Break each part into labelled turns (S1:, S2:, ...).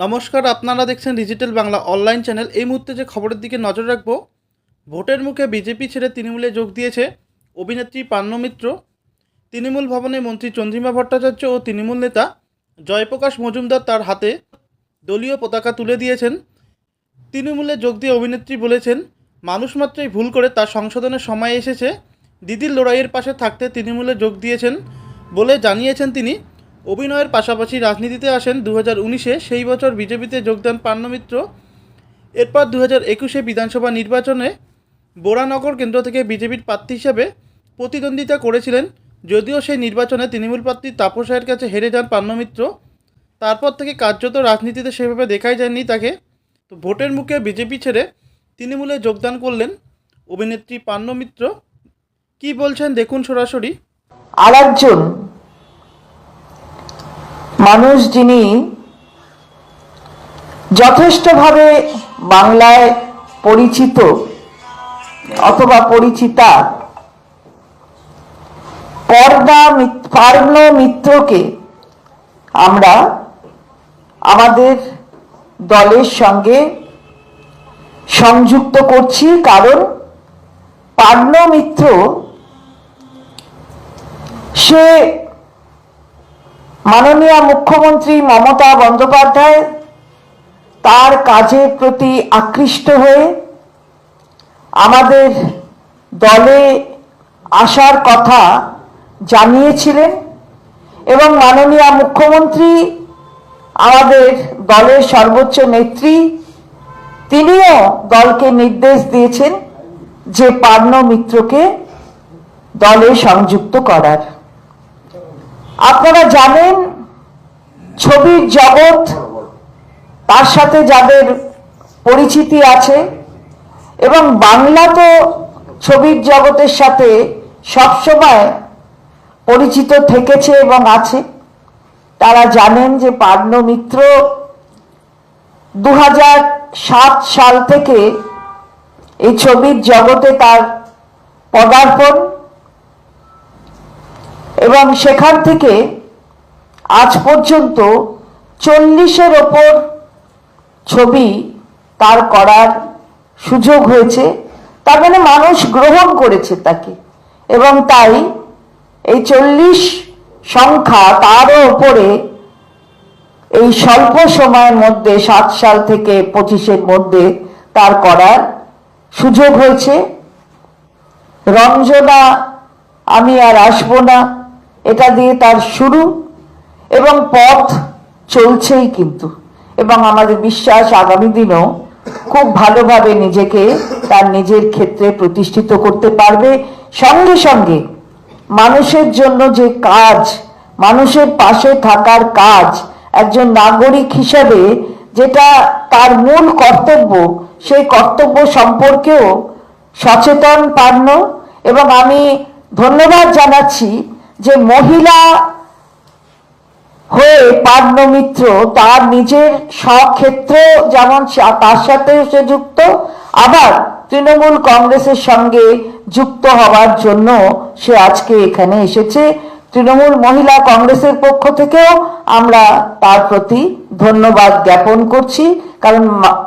S1: নমস্কার, আপনারা দেখছেন ডিজিটাল বাংলা অনলাইন চ্যানেল এই মুহূর্তে যে খবরের দিকে নজর রাখব, ভোটের মুখে বিজেপি ছেড়ে তৃণমূলে যোগ দিয়েছে অভিনেত্রী পান্ন মিত্র। তৃণমূল ভবনে মন্ত্রী চন্দ্রিমা ভট্টাচার্য ও তৃণমূল নেতা জয়প্রকাশ মজুমদার তার হাতে দলীয় পতাকা তুলে দিয়েছেন। তৃণমূলে যোগ দিয়ে অভিনেত্রী বলেছেন, মানুষ মাত্রই ভুল করে তার সংশোধনের সময় এসেছে। দিদির লড়াইয়ের পাশে থাকতে তৃণমূলে যোগ দিয়েছেন বলে জানিয়েছেন তিনি। অভিনয়ের পাশাপাশি রাজনীতিতে আসেন দু হাজার উনিশে, সেই বছর বিজেপিতে যোগদান পান্ন মিত্র এরপর দু হাজার একুশে বিধানসভা নির্বাচনে বোরানগর কেন্দ্র থেকে বিজেপির প্রার্থী হিসেবে প্রতিদ্বন্দ্বিতা করেছিলেন, যদিও সেই নির্বাচনে তৃণমূল প্রার্থী তাপস রায়ের কাছে হেরে যান পান্ন মিত্র তারপর থেকে কার্যত রাজনীতিতে সেভাবে দেখাই যায়নি তাকে। তো ভোটের মুখে বিজেপি ছেড়ে তৃণমূলে যোগদান করলেন অভিনেত্রী পান্ন মিত্র কী বলছেন দেখুন সরাসরি।
S2: আর একজন মানুষ যিনি যথেষ্টভাবে বাংলায় পরিচিত অথবা পরিচিতা, পর্দা পার্ন মিত্রকে আমরা আমাদের দলের সঙ্গে সংযুক্ত করছি কারণ পার্ন মিত্র সে মাননীয় মুখ্যমন্ত্রী মমতা বন্দ্যোপাধ্যায় তার কাজের প্রতি আকৃষ্ট হয়ে আমাদের দলে আসার কথা জানিয়েছিলেন এবং মাননীয় মুখ্যমন্ত্রী আমাদের দলের সর্বোচ্চ নেত্রী, তিনিও দলকে নির্দেশ দিয়েছেন যে পার্ন মিত্রকে দলে সংযুক্ত করার। আপনারা জানেন ছবির জগৎ, তার সাথে যাদের পরিচিতি আছে, এবং বাংলা তো ছবির জগতের সাথে সবসময় পরিচিত থেকেছে এবং আছে। তারা জানেন যে পার্ন মিত্র দু সাল থেকে এই ছবির জগতে তার পদার্পণ এবং সেখান থেকে আজ পর্যন্ত চল্লিশের ওপর ছবি তার করার সুযোগ হয়েছে। তার মানে মানুষ গ্রহণ করেছে তাকে। এবং তাই এই চল্লিশ সংখ্যা তারও ওপরে এই স্বল্প সময়ের মধ্যে সাত সাল থেকে পঁচিশের মধ্যে তার করার সুযোগ হয়েছে। রঞ্জনা, আমি আর আসব না। এটা দিয়ে তার শুরু এবং পথ চলছেই কিন্তু। এবং আমাদের বিশ্বাস আগামী দিনেও খুব ভালোভাবে নিজেকে তার নিজের ক্ষেত্রে প্রতিষ্ঠিত করতে পারবে। সঙ্গে সঙ্গে মানুষের জন্য যে কাজ, মানুষের পাশে থাকার কাজ একজন নাগরিক হিসাবে যেটা তার মূল কর্তব্য, সেই কর্তব্য সম্পর্কেও সচেতন পারন এবং আমি ধন্যবাদ জানাচ্ছি যে মহিলা হয়ে পার্ন মিত্র তার নিজের স্বক্ষেত্র যেমন তার সাথে সে যুক্ত। আবার তৃণমূল কংগ্রেসের সঙ্গে যুক্ত হওয়ার জন্য সে আজকে এখানে এসেছে। তৃণমূল মহিলা কংগ্রেসের পক্ষ থেকেও আমরা তার প্রতি ধন্যবাদ জ্ঞাপন করছি। কারণ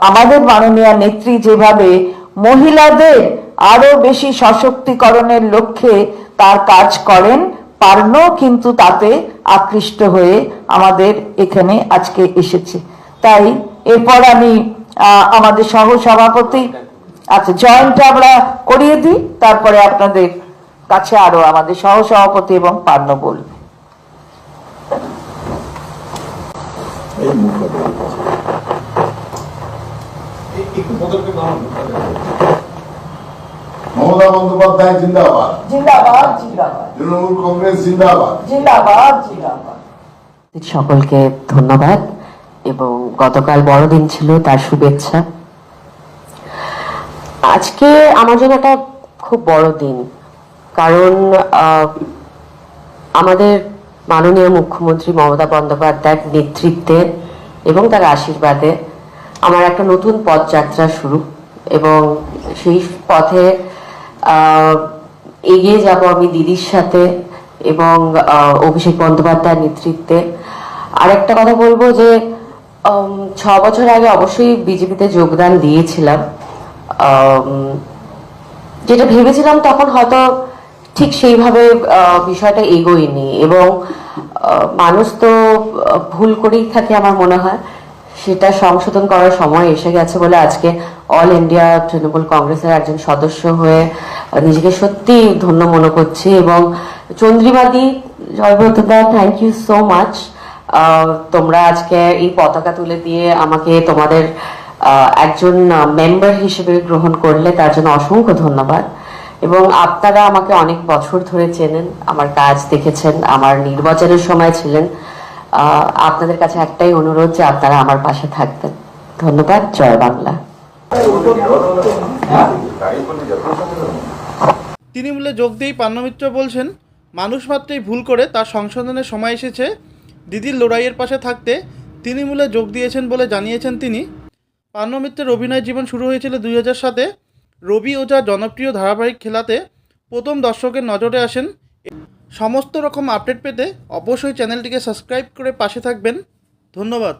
S2: আমাদের মাননীয় নেত্রী যেভাবে মহিলাদের আরও বেশি সশক্তিকরণের লক্ষ্যে তার কাজ করেন পার্ন কিন্তু তাতে আকৃষ্ট হয়ে আমাদের এখানে আজকে এসেছে। তাই এরপর আমি আহ, আমাদের সহ সভাপতি আচ্ছা জয়েন্টটা আমরা করিয়ে দিই তারপরে আপনাদের কাছে আরও আমাদের সহ সভাপতি এবং পার্ন বলবে।
S3: মমতা বন্দ্যোপাধ্যায় জিন্দাবাদ।
S2: জিন্দাবাদ জিন্দাবাদ।
S3: তৃণমূল কংগ্রেস জিন্দাবাদ।
S2: জিন্দাবাদ জিন্দাবাদ।
S4: সকলকে ধন্যবাদ এবং গতকাল বড়দিন ছিল তার শুভেচ্ছা। আজকে আমার জন্য একটা খুব বড় দিন কারণ আহ, আমাদের মাননীয় মুখ্যমন্ত্রী মমতা বন্দ্যোপাধ্যায়ের নেতৃত্বে এবং তার আশীর্বাদে আমার একটা নতুন পথযাত্রা শুরু এবং সেই পথে এগিয়ে যাব আমি দিদির সাথে এবং অভিষেক বন্দ্যোপাধ্যায়ের নেতৃত্বে। আরেকটা কথা বলব যে ছ বছর আগে অবশ্যই বিজেপিতে যোগদান দিয়েছিলাম। যেটা ভেবেছিলাম তখন হয়তো ঠিক সেইভাবে বিষয়টা এগোয়নি এবং মানুষ তো ভুল করেই থাকে আমার মনে হয়। সেটা সংশোধন করার সময় এসে গেছে বলে আজকে অল ইন্ডিয়া তৃণমূল কংগ্রেসের একজন সদস্য হয়ে নিজেকে সত্যি ধন্য মনে করছি এবং চন্দ্রিমাদি Joybroto da thank you so much তোমরা আজকে এই পতাকা তুলে দিয়ে আমাকে তোমাদের একজন মেম্বার হিসেবে গ্রহণ করলে তার জন্য অসংখ্য ধন্যবাদ। এবং আপনারা আমাকে অনেক বছর ধরে চেনেন, আমার কাজ দেখেছেন, আমার নির্বাচনের সময় ছিলেন। আপনাদের কাছে একটাই অনুরোধ যে আপনারা আমার পাশে থাকবেন। ধন্যবাদ, জয় বাংলা।
S1: তৃণমূলে যোগ দিয়েই পান্নমিত্র বলছেন, মানুষ মাত্রই ভুল করে, তার সংশোধনের সময় এসেছে। দিদির লড়াইয়ের পাশে থাকতে তৃণমূলে যোগ দিয়েছেন বলে জানিয়েছেন তিনি। পান্নমিত্রের অভিনয় জীবন শুরু হয়েছিল দুই হাজার সাতে। রবি ওঝা জনপ্রিয় ধারাবাহিক খেলাতে প্রথম দর্শকের নজরে আসেন। সমস্ত রকম আপডেট পেতে অবশ্যই চ্যানেলটিকে সাবস্ক্রাইব করে পাশে থাকবেন। ধন্যবাদ।